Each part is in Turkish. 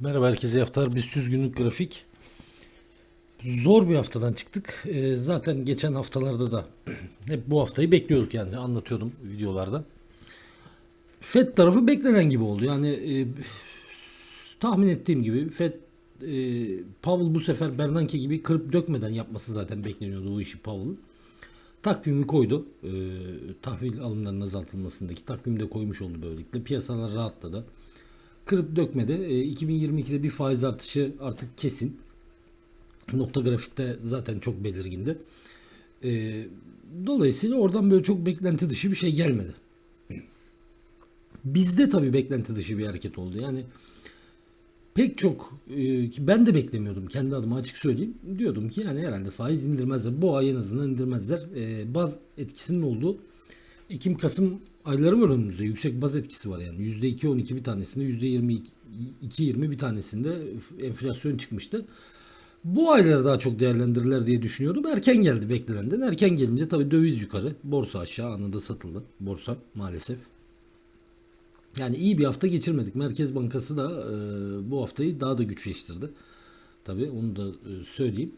Merhaba herkese haftalar. Biz 100 günlük grafik. Zor bir haftadan çıktık. Ee, zaten geçen haftalarda da hep bu haftayı bekliyorduk yani anlatıyordum videolarda. FED tarafı beklenen gibi oldu. Yani e, tahmin ettiğim gibi FED e, Powell bu sefer Bernanke gibi kırıp dökmeden yapması zaten bekleniyordu bu işi Powell'ın. Takvimi koydu. E, tahvil alımlarının azaltılmasındaki takvimi de koymuş oldu böylelikle. Piyasalar rahatladı kırıp dökmedi. E, 2022'de bir faiz artışı artık kesin. Nokta grafikte zaten çok belirgindi. E, dolayısıyla oradan böyle çok beklenti dışı bir şey gelmedi. Bizde tabii beklenti dışı bir hareket oldu. Yani pek çok e, ben de beklemiyordum kendi adıma açık söyleyeyim. Diyordum ki yani herhalde faiz indirmezler. Bu ay en azından indirmezler. E, baz etkisinin olduğu Ekim Kasım ayları var önümüzde. Yüksek baz etkisi var yani. %2 12 bir tanesinde, %22 20 bir tanesinde enflasyon çıkmıştı. Bu ayları daha çok değerlendirirler diye düşünüyordum. Erken geldi beklenenden. Erken gelince tabii döviz yukarı, borsa aşağı anında satıldı. Borsa maalesef. Yani iyi bir hafta geçirmedik. Merkez Bankası da e, bu haftayı daha da güçleştirdi. Tabii onu da e, söyleyeyim.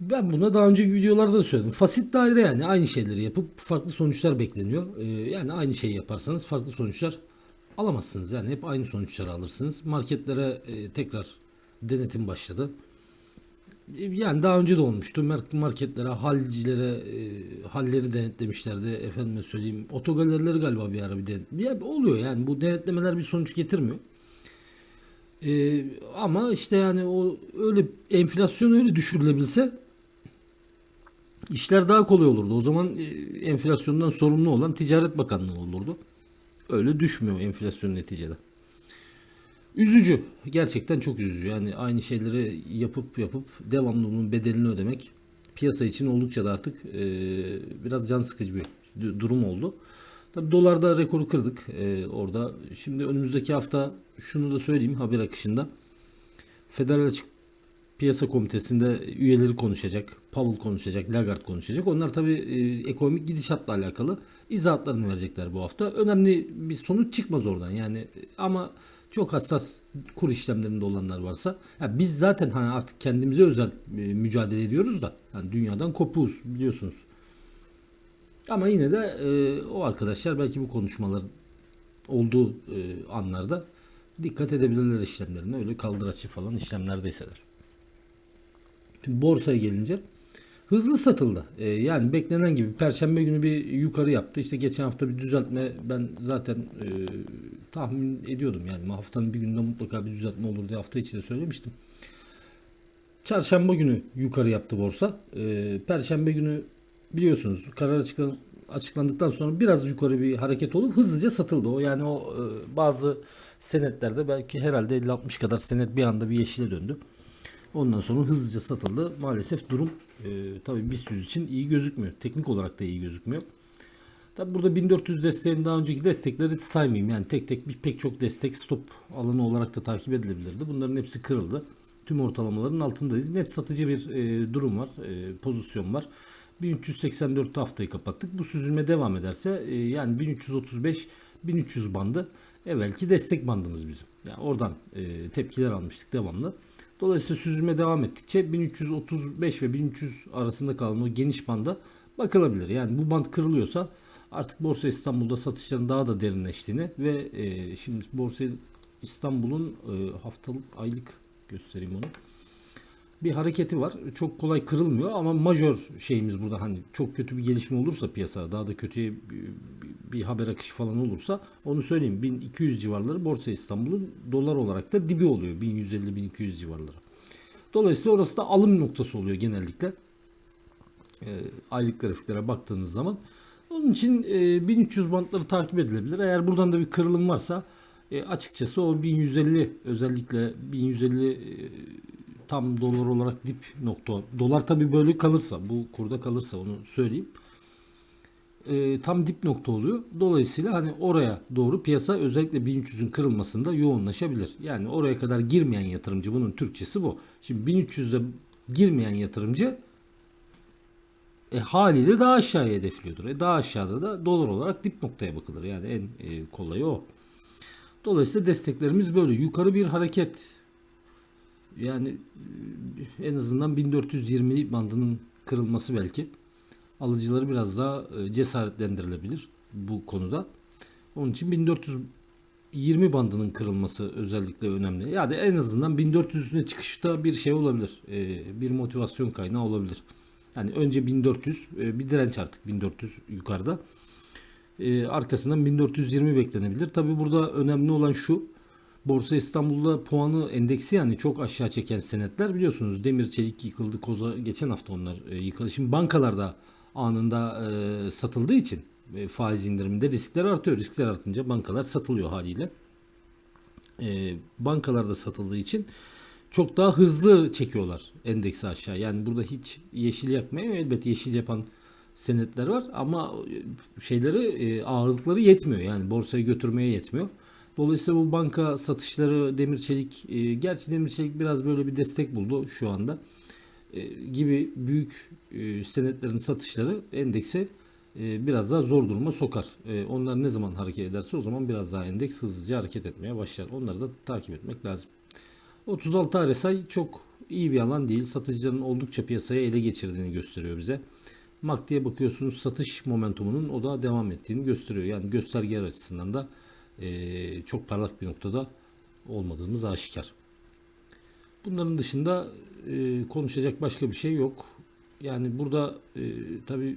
Ben buna daha önceki videolarda da söyledim. Fasit daire yani aynı şeyleri yapıp farklı sonuçlar bekleniyor. Ee, yani aynı şeyi yaparsanız farklı sonuçlar alamazsınız. Yani hep aynı sonuçları alırsınız. Marketlere e, tekrar denetim başladı. E, Yani daha önce de olmuştu. Marketlere, halcilere e, halleri denetlemişlerdi. Efendime söyleyeyim. Otogalerileri galiba bir ara bir denet. Bir oluyor yani bu denetlemeler bir sonuç getirmiyor. Ee, ama işte yani o öyle enflasyon öyle düşürülebilse işler daha kolay olurdu. O zaman e, enflasyondan sorumlu olan Ticaret Bakanlığı olurdu. Öyle düşmüyor enflasyon neticede. Üzücü. Gerçekten çok üzücü. Yani aynı şeyleri yapıp yapıp devamlı bunun bedelini ödemek piyasa için oldukça da artık e, biraz can sıkıcı bir du- durum oldu. Tabii dolarda rekoru kırdık e, orada. Şimdi önümüzdeki hafta şunu da söyleyeyim haber akışında. Federal Açık Piyasa Komitesi'nde üyeleri konuşacak. Powell konuşacak, Lagarde konuşacak. Onlar tabii e, ekonomik gidişatla alakalı izahatlarını verecekler bu hafta. Önemli bir sonuç çıkmaz oradan. Yani e, ama çok hassas kur işlemlerinde olanlar varsa ya biz zaten hani artık kendimize özel e, mücadele ediyoruz da yani dünyadan kopuğuz biliyorsunuz. Ama yine de e, o arkadaşlar belki bu konuşmalar olduğu e, anlarda dikkat edebilirler işlemlerine. Öyle kaldıraçı falan işlemlerdeyseler. Şimdi borsaya gelince hızlı satıldı. E, yani beklenen gibi Perşembe günü bir yukarı yaptı. İşte geçen hafta bir düzeltme ben zaten e, tahmin ediyordum. Yani haftanın bir günde mutlaka bir düzeltme olur diye hafta içinde söylemiştim. Çarşamba günü yukarı yaptı borsa. E, Perşembe günü biliyorsunuz karar açıklan- açıklandıktan sonra biraz yukarı bir hareket olup hızlıca satıldı. O yani o e, bazı senetlerde belki herhalde 50-60 kadar senet bir anda bir yeşile döndü. Ondan sonra hızlıca satıldı. Maalesef durum e, tabii BIST 100 için iyi gözükmüyor. Teknik olarak da iyi gözükmüyor. Tabi burada 1400 desteğin daha önceki destekleri saymayayım. Yani tek tek bir pek çok destek stop alanı olarak da takip edilebilirdi. Bunların hepsi kırıldı. Tüm ortalamaların altındayız. Net satıcı bir e, durum var. E, pozisyon var. 1384 haftayı kapattık. Bu süzülme devam ederse e, yani 1335 1300 bandı evvelki destek bandımız bizim. Yani oradan e, tepkiler almıştık devamlı. Dolayısıyla süzülme devam ettikçe 1335 ve 1300 arasında kalan o geniş banda bakılabilir. Yani bu band kırılıyorsa artık Borsa İstanbul'da satışların daha da derinleştiğini ve e, şimdi Borsa İstanbul'un e, haftalık aylık göstereyim onu. Bir hareketi var. Çok kolay kırılmıyor ama majör şeyimiz burada hani çok kötü bir gelişme olursa piyasada daha da kötüye bir, bir- haber akışı falan olursa onu söyleyeyim 1200 civarları Borsa İstanbul'un dolar olarak da dibi oluyor 1150-1200 civarları. Dolayısıyla orası da alım noktası oluyor genellikle. E, aylık grafiklere baktığınız zaman. Onun için e, 1300 bantları takip edilebilir. Eğer buradan da bir kırılım varsa e, açıkçası o 1150 özellikle 1150 e, tam dolar olarak dip nokta. Dolar tabi böyle kalırsa bu kurda kalırsa onu söyleyeyim. E, tam dip nokta oluyor. Dolayısıyla hani oraya doğru piyasa özellikle 1300'ün kırılmasında yoğunlaşabilir. Yani oraya kadar girmeyen yatırımcı bunun Türkçesi bu. Şimdi 1300'de girmeyen yatırımcı e, haliyle daha aşağıya hedefliyordur. E, daha aşağıda da dolar olarak dip noktaya bakılır. Yani en e, kolayı o. Dolayısıyla desteklerimiz böyle. Yukarı bir hareket. Yani e, en azından 1420 bandının kırılması belki alıcıları biraz daha e, cesaretlendirilebilir bu konuda. Onun için 1420 bandının kırılması özellikle önemli. Yani en azından 1400 üstüne çıkışta bir şey olabilir. E, Bir motivasyon kaynağı olabilir. Yani önce 1400 e, bir direnç artık 1400 yukarıda. Arkasından 1420 beklenebilir. Tabi burada önemli olan şu. Borsa İstanbul'da puanı endeksi yani çok aşağı çeken senetler biliyorsunuz. Demir çelik yıkıldı. Koza geçen hafta onlar e, yıkıldı. Şimdi bankalarda anında e, satıldığı için e, faiz indiriminde riskler artıyor. Riskler artınca bankalar satılıyor haliyle. E, bankalarda satıldığı için çok daha hızlı çekiyorlar endeksi aşağı. Yani burada hiç yeşil yakmıyor. Elbette yeşil yapan senetler var ama e, şeyleri e, ağırlıkları yetmiyor. Yani borsayı götürmeye yetmiyor. Dolayısıyla bu banka satışları demir çelik e, gerçi demir çelik biraz böyle bir destek buldu şu anda. E, gibi büyük e, senetlerin satışları endekse e, biraz daha zor duruma sokar. E, onlar ne zaman hareket ederse o zaman biraz daha endeks hızlıca hareket etmeye başlar. Onları da takip etmek lazım. 36 RSI çok iyi bir alan değil. Satıcıların oldukça piyasaya ele geçirdiğini gösteriyor bize. MACD'ye bakıyorsunuz satış momentumunun o da devam ettiğini gösteriyor. Yani gösterge açısından da e, çok parlak bir noktada olmadığımız aşikar. Bunların dışında e, konuşacak başka bir şey yok. Yani burada e, tabi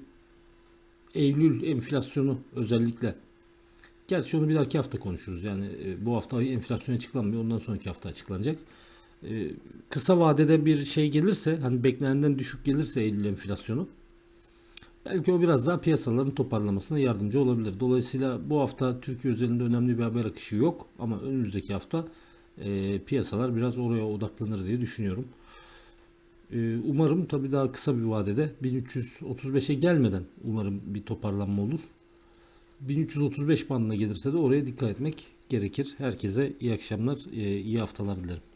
Eylül enflasyonu özellikle Gerçi onu bir dahaki hafta konuşuruz. Yani e, bu hafta enflasyon açıklanmıyor. Ondan sonraki hafta açıklanacak. E, kısa vadede bir şey gelirse hani beklenenden düşük gelirse Eylül enflasyonu belki o biraz daha piyasaların toparlamasına yardımcı olabilir. Dolayısıyla bu hafta Türkiye özelinde önemli bir haber akışı yok ama önümüzdeki hafta e, piyasalar biraz oraya odaklanır diye düşünüyorum. E, umarım tabii daha kısa bir vadede 1335'e gelmeden umarım bir toparlanma olur. 1335 bandına gelirse de oraya dikkat etmek gerekir. Herkese iyi akşamlar, e, iyi haftalar dilerim.